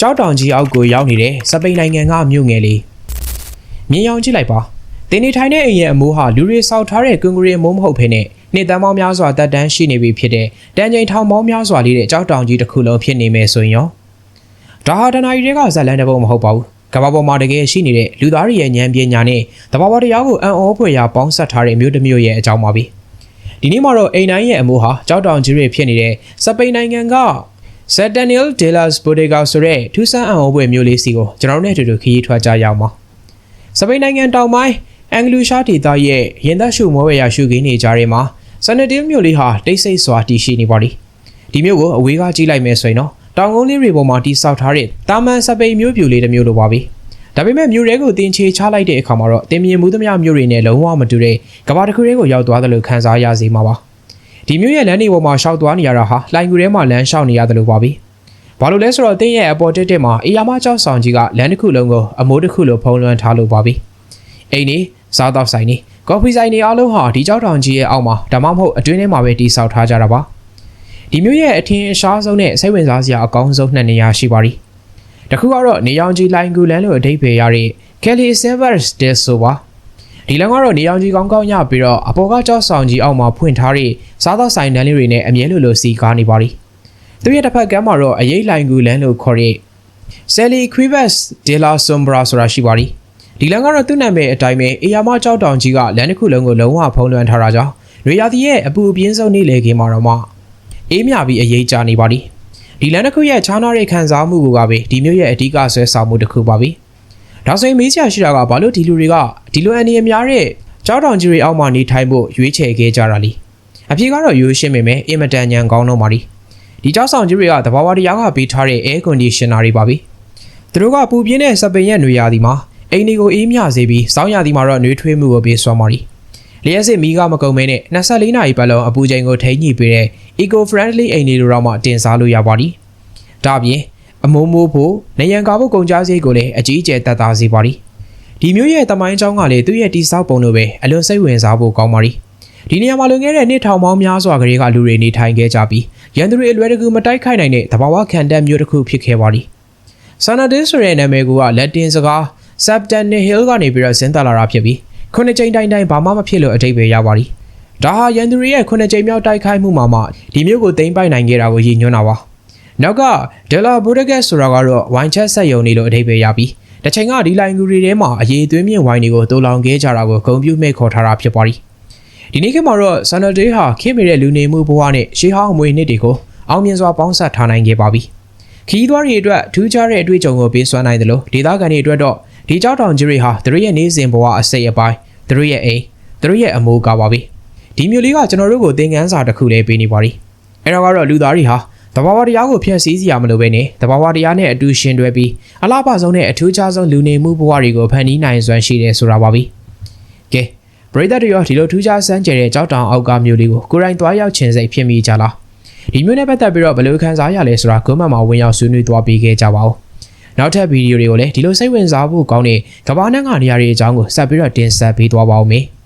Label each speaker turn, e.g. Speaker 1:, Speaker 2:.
Speaker 1: ကြောက်တောင်ကြီးအောက်ကိုရောက်နေတဲ့စပိန်နိုင်ငံကမြို့ငယ်လေးမြင်အောင်ကြည့်လိုက်ပါတင်းနေထိုင်တဲ့အိမ်ရဲ့အမိုးဟာလူတွေဆောက်ထားတဲ့ကွန်ကရစ်မိုးမဟုတ်ဘဲနဲ့နေတန်းပေါင်းများစွာတက်တန်းရှိနေပြီဖြစ်တဲ့တန်ချိန်ထောင်ပေါင်းများစွာလေးတဲ့ကြောက်တောင်ကြီးတစ်ခုလုံးဖြစ်နေမယ်ဆိုရင်ရောဒါဟာတနာရီတွေကဇက်လန်တဲ့ဘုံမဟုတ်ပါဘူးကမ္ဘာပေါ်မှာတကယ်ရှိနေတဲ့လူသားတွေရဲ့ဉာဏ်ပညာနဲ့တဘာဝတရားကိုအံ့ဩဖွယ်ရာပေါင်းစပ်ထားတဲ့မြို့တစ်မြို့ရဲ့အကြောင်းပါပဲဒီနေ့မှာတော့အိမ်တိုင်းရဲ့အမိုးဟာကြောက်တောင်ကြီးတွေဖြစ်နေတဲ့စပိန်နိုင်ငံက Centennial de las Bodegas ဆိုတဲ့ထူးဆန်းအံ့ဩဖွယ်မျိုးလေးစီကိုကျွန်တော်တို့နဲ့အတူတူခရီးထွက်ကြရအောင်ပါ။စပိန်နိုင်ငံတောင်ပိုင်းအင်္ဂလူရှားဒေသရဲ့ရင်သက်ရှုမောဝဲရရှုခင်းနေကြတဲ့မှာ Centennial မြို့လေးဟာတိတ်ဆိတ်စွာတည်ရှိနေပါလိ။ဒီမြို့ကိုအဝေးကကြည့်လိုက်မယ်ဆိုရင်တော့တောင်ကုန်းလေးတွေပေါ်မှာတိဆောက်ထားတဲ့တာမန်စပိန်မြို့ပြူလေးတစ်မျိုးလိုပါပဲ။ဒါပေမဲ့မြို့ရဲကိုတင်ချေချလိုက်တဲ့အခါမှာတော့တင်မြင်မှုသမျှမြို့တွေနဲ့လုံးဝမတူတဲ့ကဘာတစ်ခုတည်းကိုရောက်သွားတယ်လို့ခန်းစားရစေမှာပါ။ ဒီမြို့ရဲ့လမ်းတွေပေါ်မှာရှောက်သွားနေရတာဟာလိုင်ကူထဲမှာလမ်းလျှောက်နေရတယ်လို့ပါပဲ။ဘာလို့လဲဆိုတော့တင်းရဲ့အပေါ်တက်တက်မှာအေယာမကြောက်ဆောင်ကြီးကလမ်းတစ်ခုလုံးကိုအမိုးတစ်ခုလိုဖုံးလွှမ်းထားလို့ပါပဲ။အိမ်နေစားတော့ဆိုင်နေကော်ဖီဆိုင်နေအားလုံးဟာဒီကြောက်တောင်ကြီးရဲ့အောက်မှာဒါမှမဟုတ်အတွင်းထဲမှာပဲတည်ဆောက်ထားကြတာပါ။ဒီမြို့ရဲ့အထင်အရှားဆုံးနဲ့စိတ်ဝင်စားစရာအကောင်းဆုံးနှစ်နေရာရှိပါသည်။တစ်ခုကတော့နေရောင်ကြီးလိုင်ကူလမ်းလိုအဓိပ္ပာယ်ရတဲ့ Kelly Silvers တဲ့ဆိုပါ ဒီလမ်းကတော့နေရောင်ကြီးကောင်းကောင်းရပြီးတော့အပေါ်ကကြောက်ဆောင်ကြီးအောက်မှာဖွင့်ထားတဲ့စားသောက်ဆိုင်တန်းလေးတွေနဲ့အမြဲလိုလိုစီကားနေပါသည်။သူရဲ့တစ်ဖက်ကမ်းမှာတော့အရေးလိုင်ကူလမ်းလို့ခေါ်တဲ့ Sally Cuevas de la Sombra ဆိုတာရှိပါသည်။ဒီလမ်းကတော့သူ့နာမည်အတိုင်းပဲအေယာမကြောက်တောင်ကြီးကလမ်းတစ်ခုလုံးကိုလုံးဝဖုံးလွှမ်းထားတာကြောင့်ရွေရာသီရဲ့အပူအပြင်းဆုံးနေ့လေခင်းမှာတော့မှအေးမြပြီးအရေးကြနေပါသည်။ဒီလမ်းတစ်ခုရဲ့ခြားနားတဲ့ခံစားမှုကပဲဒီမျိုးရဲ့အဓိကဆွဲဆောင်မှုတစ်ခုပါပဲ။ ဒါဆိုရင်မေးစရာရှိတာကဘာလို့ဒီလူတွေကဒီလိုအနေအများတဲ့ကြောက်တောင်ကြီးတွေအောက်မှာနေထိုင်ဖို့ရွေးချယ်ခဲ့ကြတာလဲ။အပြေကတော့ရိုးရှင်းပေမဲ့အင်မတန်ညံကောင်းတော့ပါသည်။ဒီကြောက်ဆောင်ကြီးတွေကတဘာဝတရားကပေးထားတဲ့ air conditioner တွေပါပဲ။သူတို့ကပူပြင်းတဲ့စပင်ရဲ့ຫນွေရာသီမှာအိမ်တွေကိုအေးမြစေပြီးစောင်းရာသီမှာတော့နှွေးထွေးမှုကိုပေးစွမ်းပါသည်။လျှက်စစ်မီးကမကုန်မဲနဲ့24နာရီပတ်လုံးအပူချိန်ကိုထိန်းညှိပေးတဲ့ eco friendly အိမ်တွေလိုတော့မှတင်စားလို့ရပါသည်။ဒါ့အပြင် အမိုးမိုးဖို့နေရန်ကာဖို့ကုန်ကြစရိတ်ကိုလည်းအကြီးအကျယ်တက်သားစေပါသည်။ဒီမျိုးရဲ့တမိုင်းကြောင်းကလည်းသူ့ရဲ့တိဆောက်ပုံလိုပဲအလွန်စိတ်ဝင်စားဖို့ကောင်းပါသည်။ဒီနေရာမှာလွန်ခဲ့တဲ့နှစ်ထောင်ပေါင်းများစွာကလေးကလူတွေနေထိုင်ခဲ့ကြပြီးရန်သူတွေအလွယ်တကူမတိုက်ခိုက်နိုင်တဲ့သဘာဝခံတက်မျိုးတစ်ခုဖြစ်ခဲ့ပါသည်။ Sanadin ဆိုတဲ့နာမည်ကလက်တင်စကား Septon Hill ကနေပြီးတော့ဆင်းသက်လာတာဖြစ်ပြီးခုနှစ်ကြိမ်တိုင်တိုင်ဘာမှမဖြစ်လို့အတိတ်ပဲရပါသည်။ဒါဟာရန်သူတွေရဲ့ခုနှစ်ကြိမ်မြောက်တိုက်ခိုက်မှုမှာမှဒီမျိုးကိုသိမ်းပိုက်နိုင်ခဲ့တာကိုရည်ညွှန်းတာပါ။ နောက်ကဒလာဘိုဒဂက်ဆိုတာကတော့ဝိုင်းချက်ဆက်ယုံနေလို့အတိတ်ပဲရပြီးတစ်ချိန်ကဒီလိုင်ကူတွေထဲမှာအရေးသွင်းမြင့်ဝိုင်းတွေကိုတူလောင်ခဲ့ကြတာကိုဂုံပြုမိတ်ခေါ်ထားတာဖြစ်ပါသည်။ဒီနေ့ခေတ်မှာတော့ Sanade ဟာခင်မီတဲ့လူနေမှုဘဝနဲ့ရှေးဟောင်းအမွေနှစ်တွေကိုအောင်မြင်စွာပေါင်းစပ်ထားနိုင်ခဲ့ပါပြီ။ခီးသွားတွေအတွက်ထူးခြားတဲ့အတွေ့အကြုံကိုပေးစွမ်းနိုင်တယ်လို့ဒေသခံတွေအတွက်တော့ဒီကြောက်တောင်ကြီးတွေဟာသူတို့ရဲ့နေစဉ်ဘဝအစိတ်အပိုင်းသူတို့ရဲ့အိမ်သူတို့ရဲ့အမိုးကပါပဲဒီမျိုးလေးကကျွန်တော်တို့ကိုသင်ခန်းစာတစ်ခုလေးပေးနေပါသည်အဲ့တော့ကတော့လူသားတွေဟာ တဘာဝတရားကိုဖျက်ဆီးစရာမလိုပဲနဲ့တဘာဝတရားနဲ့အတူရှင်တွဲပြီးအလားပါဆုံးနဲ့အထူးခြားဆုံးလူနေမှုဘဝတွေကိုဖန်တီးနိုင်စွမ်းရှိတယ်ဆိုတာပါပဲကဲပရိသတ်တွေရောဒီလိုထူးခြားစမ်းကြဲတဲ့ကြောက်တောင်အောက်ကမျိုးလေးကိုကိုယ်တိုင်သွားရောက်ခြင်းစိတ်ဖြစ်မိကြလားဒီမျိုးနဲ့ပတ်သက်ပြီးတော့ဘယ်လိုခံစားရလဲဆိုတာကွန်မန့်မှာဝင်ရောက်ဆွေးနွေးသွားပေးခဲ့ကြပါဦးနောက်ထပ်ဗီဒီယိုတွေကိုလည်းဒီလိုစိတ်ဝင်စားဖို့ကောင်းတဲ့ကမ္ဘာနဲ့ကနေရာတွေအကြောင်းကိုဆက်ပြီးတော့တင်ဆက်ပေးသွားပါဦးမယ်။